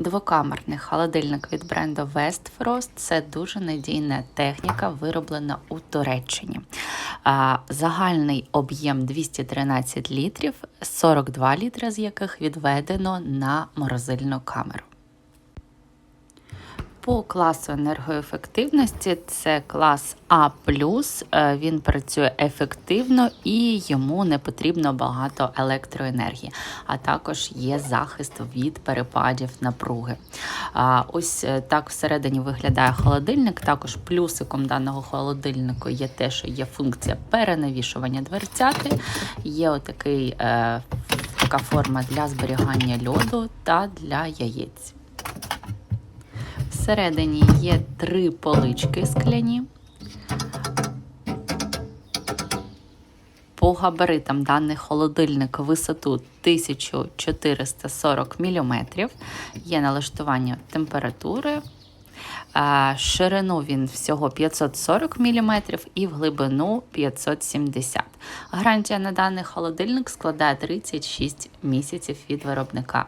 Двокамерний холодильник від бренду Westfrost – це дуже надійна техніка, вироблена у Туреччині. Загальний об'єм 213 літрів, 42 літри з яких відведено на морозильну камеру. По класу енергоефективності це клас А. Е, Він працює ефективно і йому не потрібно багато електроенергії, а також є захист від перепадів напруги. Ось е, так всередині виглядає холодильник. Також плюсиком даного холодильнику є те, що є функція перенавішування дверцяти, є отакий, е, така форма для зберігання льоду та для яєць. Всередині є три полички скляні. По габаритам даний холодильник висоту 1440 мм. Є налаштування температури. Ширину він всього 540 мм і в глибину 570 Гарантія на даний холодильник складає 36 місяців від виробника.